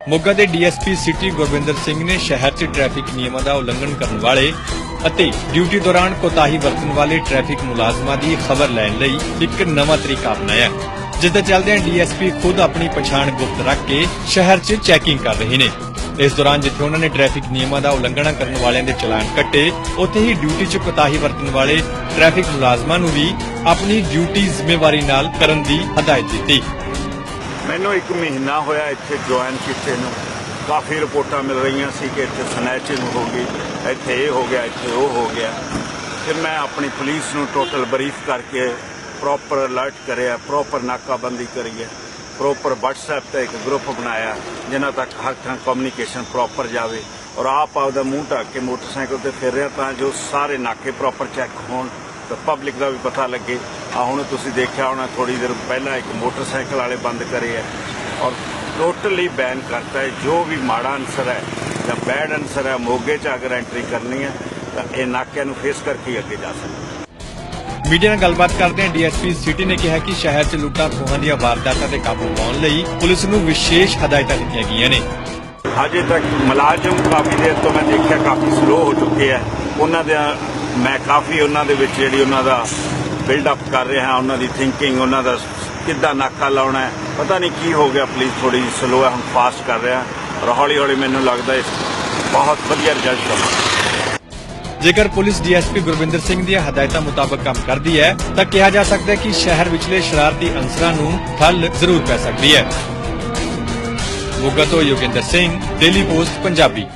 ਮੋਗਾ ਦੇ DSP city Gurvinder Singh ਨੇ ਸ਼ਹਿਰ 'ਚ ਟ੍ਰੈਫਿਕ ਨਿਯਮਾਂ ਦਾ ਉਲੰਘਣ ਕਰਨ ਵਾਲੇ ਅਤੇ ਡਿਊਟੀ ਦੌਰਾਨ ਕੋਤਾਹੀ ਵਰਤਣ ਵਾਲੇ ਟ੍ਰੈਫਿਕ ਮੁਲਾਜ਼ਮਾਂ ਦੀ ਖਬਰ ਲੈਣ ਲਈ ਇੱਕ ਨਵਾਂ ਤਰੀਕਾ ਅਪਣਾਇਆ ਜਿਸ ਦੇ ਚੱਲਦਿਆਂ ਡੀਐਸਪੀ ਖੁਦ ਆਪਣੀ ਪਛਾਣ ਗੁਪਤ ਰੱਖ ਕੇ ਸ਼ਹਿਰ 'ਚ ਚੈਕਿੰਗ ਕਰ ਰਹੇ ਨੇ। ਇਸ ਦੌਰਾਨ ਜਿੱਥੇ ਉਹਨਾਂ ਨੇ ਟ੍ਰੈਫਿਕ ਨਿਯਮਾਂ ਦਾ ਉਲੰਘਣਾ ਕਰਨ ਵਾਲਿਆਂ ਦੇ ਚਲਾਨ ਕੱਟੇ, ਉੱਥੇ ਹੀ ਡਿਊਟੀ 'ਚ ਕੋਤਾਹੀ ਵਰਤਣ ਵਾਲੇ ਟ੍ਰੈਫਿਕ ਮੁਲਾਜ਼ਮਾਂ ਨੂੰ ਵੀ ਆਪਣੀ ਡਿਊਟੀ ਜ਼ਿੰਮੇਵਾਰੀ ਨਾਲ ਕਰਨ ਦੀ ਹਦਾਇਤ ਦਿੱਤੀ। ਮੈਨੂੰ ਇੱਕ ਮਹੀਨਾ ਹੋਇਆ ਇੱਥੇ ਜੁਆਇਨ ਕੀਤੇ ਨੂੰ। ਕਾਫੀ ਰਿਪੋਰਟਾਂ ਮਿਲ ਰਹੀਆਂ ਸੀ ਕਿ ਇੱਥੇ ਸਨੈਚਿੰਗ ਹੋ ਗਈ, ਇੱਥੇ ਇਹ ਹੋ ਗਿਆ, ਇੱਥੇ ਉਹ ਹੋ ਗਿਆ। ਫਿਰ ਮੈਂ ਆਪਣੀ ਪੁਲਿਸ ਨੂੰ ਟੋਟਲ ਬਰੀਫ ਕਰਕੇ ਪ੍ਰੋਪਰ ਅਲਰਟ ਕਰਿਆ ਪ੍ਰੋਪਰ ਨਾਕਾਬੰਦੀ ਕਰੀ ਹੈ। ਪ੍ਰੋਪਰ WhatsApp ਤੇ ਇੱਕ ਗਰੁੱਪ ਬਣਾਇਆ, ਜਿਨ੍ਹਾਂ ਤੱਕ ਹਰ ਥਾਂ ਕਮਿਊਨੀਕੇਸ਼ਨ ਪ੍ਰੋਪਰ ਜਾਵੇ। ਔਰ ਆਪ ਆਪਦਾ ਮੂੰਹ ਢੱਕ ਕੇ ਮੋਟਰਸਾਈਕਲ ਤੇ ਫਿਰ ਰਿਹਾ ਤਾਂ ਜੋ ਸਾਰੇ ਨਾਕੇ ਪ੍ਰੋਪਰ ਚੈੱਕ ਹੋਣ, ਤਾਂ ਪਬਲਿਕ ਦਾ ਵੀ ਪਤਾ ਲੱਗੇ। ਆ ਹੁਣ ਤੁਸੀਂ ਦੇਖਿਆ ਹੋਣਾ ਥੋੜੀ ਦੇਰ ਪਹਿਲਾਂ ਇੱਕ ਮੋਟਰਸਾਈਕਲ ਵਾਲੇ ਬੰਦ ਕਰੇ ਹੈ ਔਰ ਟੋਟਲੀ ਬੈਨ ਕਰਤਾ ਹੈ। ਜੋ ਵੀ ਮਾੜਾ ਅਨਸਰ ਹੈ ਜਾਂ ਬੈਡ ਅਨਸਰ ਹੈ ਮੋਗੇ 'ਚ ਅਗਰ ਐਂਟਰੀ ਕਰਨੀ ਹੈ ਤਾਂ ਇਹ ਨਾਕਿਆਂ ਨੂੰ ਫੇਸ ਕਰਕੇ ਅੱਗੇ ਜਾ ਸਕਦਾ ਮੀਡੀਆ ਨਾਲ ਗੱਲਬਾਤ ਕਰਦੇ ਡੀਐਸਪੀ ਸਿਟੀ ਨੇ ਕਿਹਾ ਕਿ ਸ਼ਹਿਰ 'ਚ ਲੁੱਟਾਂ ਖੋਹਾਂ ਦੀਆਂ ਵਾਰਦਾਤਾਂ ਤੇ ਕਾਬੂ ਪਾਉਣ ਲਈ ਪੁਲਿਸ ਨੂੰ ਵਿਸ਼ੇਸ਼ ਹਦਾਇਤਾਂ ਦਿੱਤੀਆਂ ਗਈਆਂ ਨੇ। ਅਜੇ ਤੱਕ ਮੁਲਾਜ਼ਮ ਕਾਫੀ ਦੇਰ ਤੋਂ ਮੈਂ ਦੇਖਿਆ ਕਾਫੀ ਸਲੋ ਹੋ ਚੁੱਕੇ ਆ। ਉਹਨਾਂ ਦੇ ਮੈਂ ਕਾਫੀ ਉਹਨਾਂ ਦੇ ਵਿੱਚ ਜਿਹੜੀ ਉਹਨਾਂ ਦਾ ਬਿਲਡ ਅਪ ਕਰ ਰਿਹਾ ਉਹਨਾਂ ਦੀ ਥਿੰਕਿੰਗ ਉਹਨਾਂ ਦਾ ਕਿੱਦਾਂ ਨਾਕਾ ਲਾਉਣਾ ਹੈ। ਪਤਾ ਨਹੀਂ ਕੀ ਹੋ ਗਿਆ ਪੁਲਿਸ ਥੋੜੀ ਸਲੋ ਹੈ, ਹੁਣ ਫਾਸਟ ਕਰ ਰਿਹਾ ਔਰ ਹੌਲੀ ਹੌਲੀ ਮੈਨੂੰ ਲੱਗਦਾ ਇਸ ਬਹੁਤ ਵਧੀਆ ਰਿਜ਼ਲਟ ਆਉਣਾ ਜੇਕਰ ਪੁਲਿਸ ਡੀਐਸਪੀ ਗੁਰਵਿੰਦਰ ਸਿੰਘ ਦੀਆਂ ਹਦਾਇਤਾਂ ਮੁਤਾਬਕ ਕੰਮ ਕਰਦੀ ਹੈ, ਤਾਂ ਕਿਹਾ ਜਾ ਸਕਦਾ ਹੈ ਕਿ ਸ਼ਹਿਰ ਵਿਚਲੇ ਸ਼ਰਾਰਤੀ ਅੰਸਰਾਂ ਨੂੰ ਠੱਲ ਜ਼ਰੂਰ ਪੈ ਸਕਦੀ ਹੈ। ਮੋਗਾ ਤੋਂ ਯੋਗਿੰਦਰ ਸਿੰਘ ਡੇਲੀ ਪੋਸਟ ਪੰਜਾਬੀ।